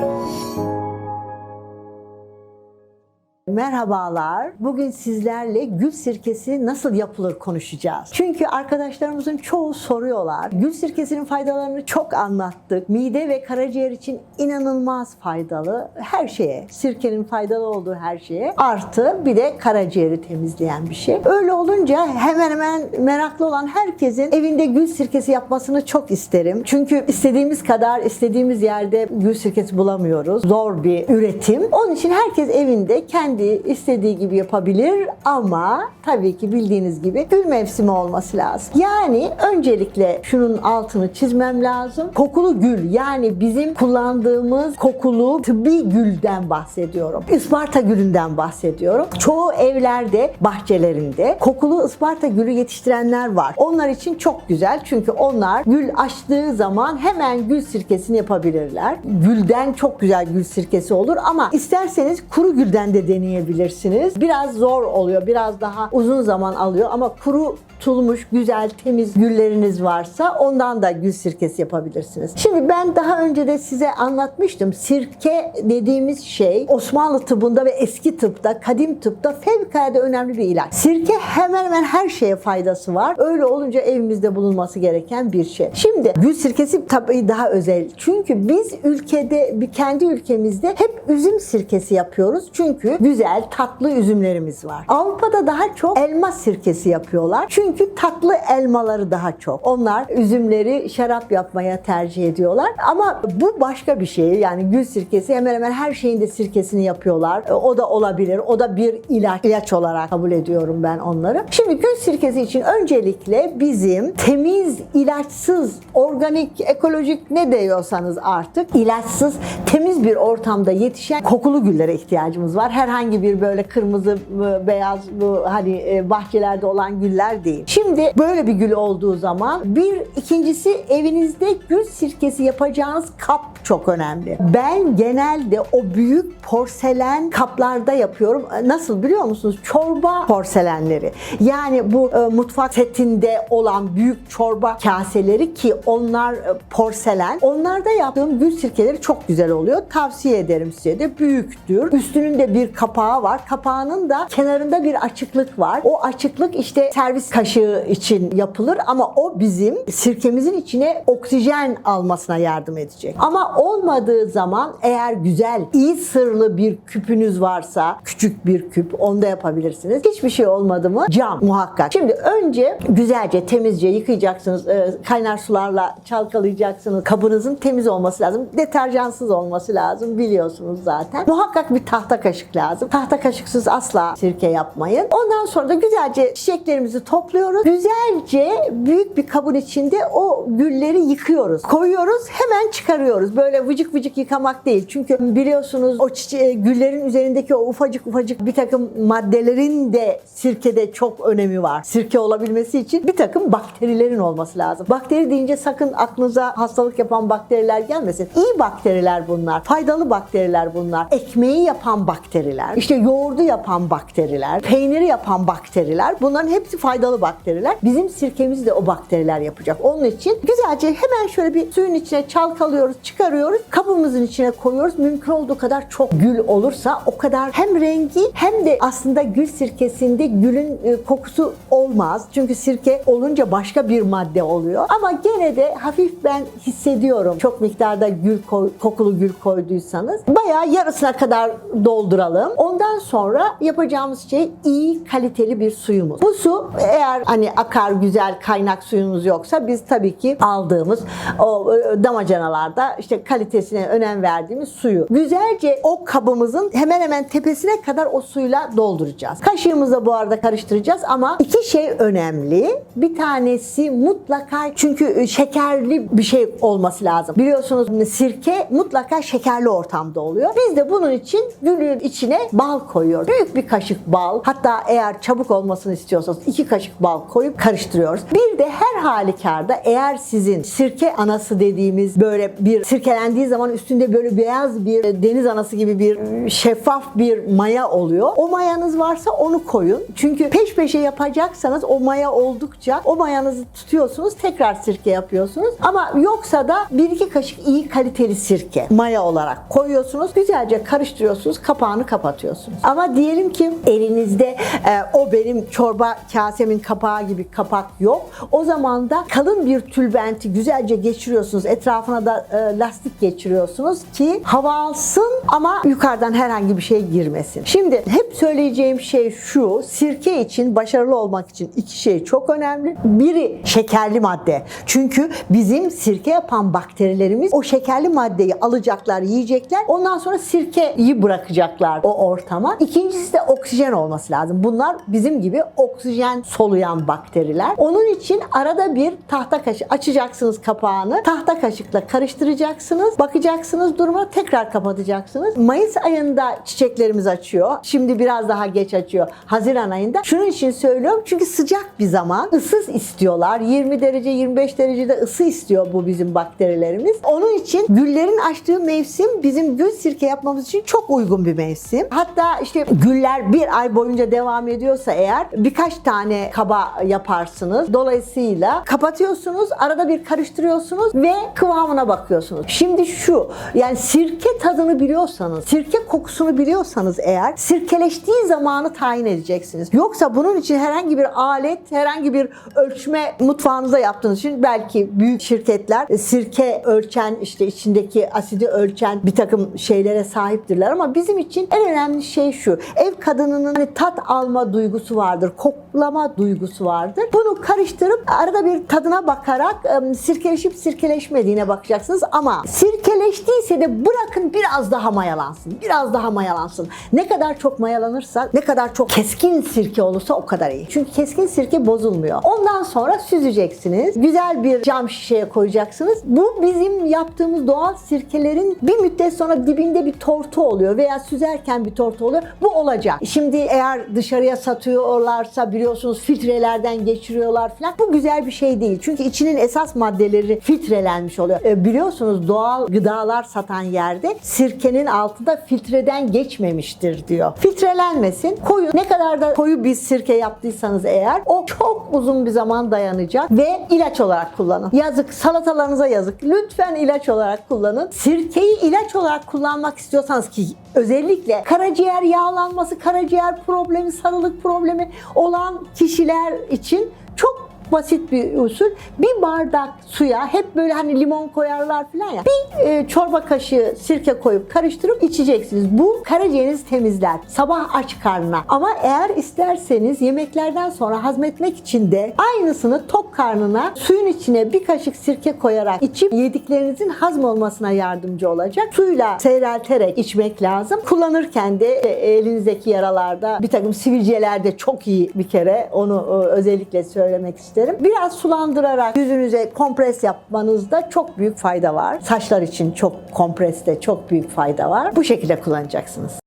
え。Merhabalar. Bugün sizlerle gül sirkesi nasıl yapılır konuşacağız. Çünkü arkadaşlarımızın çoğu soruyorlar. Gül sirkesinin faydalarını çok anlattık. Mide ve karaciğer için inanılmaz faydalı. Her şeye, sirkenin faydalı olduğu her şeye. Artı bir de karaciğeri temizleyen bir şey. Öyle olunca hemen hemen meraklı olan herkesin evinde gül sirkesi yapmasını çok isterim. Çünkü istediğimiz kadar istediğimiz yerde gül sirkesi bulamıyoruz. Zor bir üretim. Onun için herkes evinde kendi istediği gibi yapabilir ama tabii ki bildiğiniz gibi gül mevsimi olması lazım. Yani öncelikle şunun altını çizmem lazım. Kokulu gül yani bizim kullandığımız kokulu tıbbi gülden bahsediyorum. Isparta gülünden bahsediyorum. Çoğu evlerde, bahçelerinde kokulu Isparta gülü yetiştirenler var. Onlar için çok güzel çünkü onlar gül açtığı zaman hemen gül sirkesini yapabilirler. Gülden çok güzel gül sirkesi olur ama isterseniz kuru gülden de deneyebilirsiniz. Biraz zor oluyor, biraz daha uzun zaman alıyor ama kuru tutulmuş, güzel, temiz gülleriniz varsa ondan da gül sirkesi yapabilirsiniz. Şimdi ben daha önce de size anlatmıştım. Sirke dediğimiz şey Osmanlı tıbbında ve eski tıpta, kadim tıpta fevkalade önemli bir ilaç. Sirke hemen hemen her şeye faydası var. Öyle olunca evimizde bulunması gereken bir şey. Şimdi gül sirkesi tabii daha özel. Çünkü biz ülkede, kendi ülkemizde hep üzüm sirkesi yapıyoruz. Çünkü güzel, tatlı üzümlerimiz var. Avrupa'da daha çok elma sirkesi yapıyorlar. Çünkü tatlı elmaları daha çok. Onlar üzümleri şarap yapmaya tercih ediyorlar. Ama bu başka bir şey. Yani gül sirkesi hemen hemen her şeyin de sirkesini yapıyorlar. E, O da olabilir. O da bir ilaç, ilaç olarak kabul ediyorum ben onları. Şimdi gül sirkesi için öncelikle bizim temiz, ilaçsız, organik, ekolojik ne diyorsanız artık ilaçsız, temiz bir ortamda yetişen kokulu güllere ihtiyacımız var. Herhangi bir böyle kırmızı, beyaz bu hani e, bahçelerde olan güller değil. Şimdi böyle bir gül olduğu zaman bir ikincisi evinizde gül sirkesi yapacağınız kap çok önemli. Ben genelde o büyük porselen kaplarda yapıyorum. Nasıl biliyor musunuz? Çorba porselenleri. Yani bu e, mutfak setinde olan büyük çorba kaseleri ki onlar e, porselen. Onlarda yaptığım gül sirkeleri çok güzel oluyor. Tavsiye ederim size de. Büyüktür. Üstünün de bir kapağı var. Kapağının da kenarında bir açıklık var. O açıklık işte servis kaşığı için yapılır ama o bizim sirkemizin içine oksijen almasına yardım edecek. Ama olmadığı zaman eğer güzel, iyi sırlı bir küpünüz varsa, küçük bir küp onda yapabilirsiniz. Hiçbir şey olmadı mı cam muhakkak. Şimdi önce güzelce temizce yıkayacaksınız. Ee, Kaynar sularla çalkalayacaksınız. Kabınızın temiz olması lazım. Deterjansız olması lazım biliyorsunuz zaten. Muhakkak bir tahta kaşık lazım. Tahta kaşıksız asla sirke yapmayın. Ondan sonra da güzelce çiçeklerimizi topluyoruz. Güzelce büyük bir kabın içinde o gülleri yıkıyoruz. Koyuyoruz hemen çıkarıyoruz. Böyle vıcık vıcık yıkamak değil. Çünkü biliyorsunuz o çiçe- güllerin üzerindeki o ufacık ufacık bir takım maddelerin de sirkede çok önemi var. Sirke olabilmesi için bir takım bakterilerin olması lazım. Bakteri deyince sakın aklınıza hastalık yapan bakteriler gelmesin. İyi bakteriler bunlar. Faydalı bakteriler bunlar. Ekmeği yapan bakteriler. işte yoğurdu yapan bakteriler. Peyniri yapan bakteriler. Bunların hepsi faydalı bakteriler. Bizim sirkemizi de o bakteriler yapacak. Onun için güzelce hemen şöyle bir suyun içine çalkalıyoruz, çıkarıyoruz. Kabımızın içine koyuyoruz. Mümkün olduğu kadar çok gül olursa o kadar hem rengi hem de aslında gül sirkesinde gülün e, kokusu olmaz. Çünkü sirke olunca başka bir madde oluyor. Ama gene de hafif ben hissediyorum. Çok miktarda gül koy- kokulu gül koyduysanız. Bayağı yarısına kadar dolduralım. Ondan sonra yapacağımız şey iyi kaliteli bir suyumuz. Bu su eğer hani akar güzel kaynak suyumuz yoksa biz tabii ki aldığımız o e, damacanalarda işte kalitesine önem verdiğimiz suyu güzelce o kabımızın hemen hemen tepesine kadar o suyla dolduracağız. Kaşığımızla bu arada karıştıracağız ama iki şey önemli. Bir tanesi mutlaka çünkü e, şekerli bir şey olması lazım. Biliyorsunuz sirke mutlaka şekerli ortamda oluyor. Biz de bunun için gülün içine bal koyuyoruz. Büyük bir kaşık bal hatta eğer çabuk olmasını istiyorsanız iki kaşık bal koyup karıştırıyoruz. Bir de her halükarda eğer sizin sirke anası dediğimiz böyle bir sirkelendiği zaman üstünde böyle beyaz bir deniz anası gibi bir şeffaf bir maya oluyor. O mayanız varsa onu koyun. Çünkü peş peşe yapacaksanız o maya oldukça o mayanızı tutuyorsunuz tekrar sirke yapıyorsunuz. Ama yoksa da bir iki kaşık iyi kaliteli sirke maya olarak koyuyorsunuz. Güzelce karıştırıyorsunuz. Kapağını kapatıyorsunuz. Ama diyelim ki elinizde e, o benim çorba kasemin kapağı gibi kapak yok. O zaman da kalın bir tülbenti güzelce geçiriyorsunuz. Etrafına da e, lastik geçiriyorsunuz ki hava alsın ama yukarıdan herhangi bir şey girmesin. Şimdi hep söyleyeceğim şey şu. Sirke için başarılı olmak için iki şey çok önemli. Biri şekerli madde. Çünkü bizim sirke yapan bakterilerimiz o şekerli maddeyi alacaklar, yiyecekler. Ondan sonra sirkeyi bırakacaklar o ortama. İkincisi de oksijen olması lazım. Bunlar bizim gibi oksijen soluyan bakteriler. Onun için arada bir tahta kaşık açacaksınız kapağını. Tahta kaşıkla karıştıracaksınız. Bakacaksınız duruma tekrar kapatacaksınız. Mayıs ayında çiçeklerimiz açıyor. Şimdi biraz daha geç açıyor. Haziran ayında. Şunun için söylüyorum çünkü sıcak bir zaman. Isız istiyorlar. 20 derece 25 derecede ısı istiyor bu bizim bakterilerimiz. Onun için güllerin açtığı mevsim bizim gül sirke yapmamız için çok uygun bir mevsim. Hatta işte güller bir ay boyunca devam ediyorsa eğer birkaç tane kaba yaparsınız. Dolayısıyla kapatıyorsunuz, arada bir karıştırıyorsunuz ve kıvamına bakıyorsunuz. Şimdi şu, yani sirke tadını biliyorsanız, sirke kokusunu biliyorsanız eğer sirkeleştiği zamanı tayin edeceksiniz. Yoksa bunun için herhangi bir alet, herhangi bir ölçme mutfağınızda yaptığınız için belki büyük şirketler e, sirke ölçen, işte içindeki asidi ölçen bir takım şeylere sahiptirler ama bizim için en önemli şey şu. Ev kadınının hani tat alma duygusu vardır, koklama duygusu vardır. Bunu karıştırıp arada bir tadına bakarak sirkeleşip sirkeleşmediğine bakacaksınız ama sirkeleştiyse de bırakın biraz daha mayalansın. Biraz daha mayalansın. Ne kadar çok mayalanırsa, ne kadar çok keskin sirke olursa o kadar iyi. Çünkü keskin sirke bozulmuyor. Ondan sonra süzeceksiniz. Güzel bir cam şişeye koyacaksınız. Bu bizim yaptığımız doğal sirkelerin bir müddet sonra dibinde bir tortu oluyor veya süzerken bir tortu oluyor. Bu olacak. Şimdi eğer dışarıya satıyorlarsa biliyorsunuz filtrelerden geçiriyorlar falan. Bu güzel bir şey değil. Çünkü içinin esas maddeleri filtrelenmiş oluyor. E, biliyorsunuz doğal gıdalar satan yerde sirkenin altında filtreden geçmemiştir diyor. Filtrelenmesin. Koyu ne kadar da koyu bir sirke yaptıysanız eğer o çok uzun bir zaman dayanacak ve ilaç olarak kullanın. Yazık salatalarınıza yazık. Lütfen ilaç olarak kullanın. Sirkeyi ilaç olarak kullanmak istiyorsanız ki özellikle karaciğer yağlanması, karaciğer problemi, sarılık problemi olan kişiler için çok basit bir usul. Bir bardak suya hep böyle hani limon koyarlar falan ya. Bir e, çorba kaşığı sirke koyup karıştırıp içeceksiniz. Bu karaciğerinizi temizler. Sabah aç karnına. Ama eğer isterseniz yemeklerden sonra hazmetmek için de aynısını tok karnına suyun içine bir kaşık sirke koyarak içip yediklerinizin hazm olmasına yardımcı olacak. Suyla seyrelterek içmek lazım. Kullanırken de e, elinizdeki yaralarda bir takım sivilcelerde çok iyi bir kere onu e, özellikle söylemek isterim. Biraz sulandırarak yüzünüze kompres yapmanızda çok büyük fayda var. Saçlar için çok kompreste çok büyük fayda var. Bu şekilde kullanacaksınız.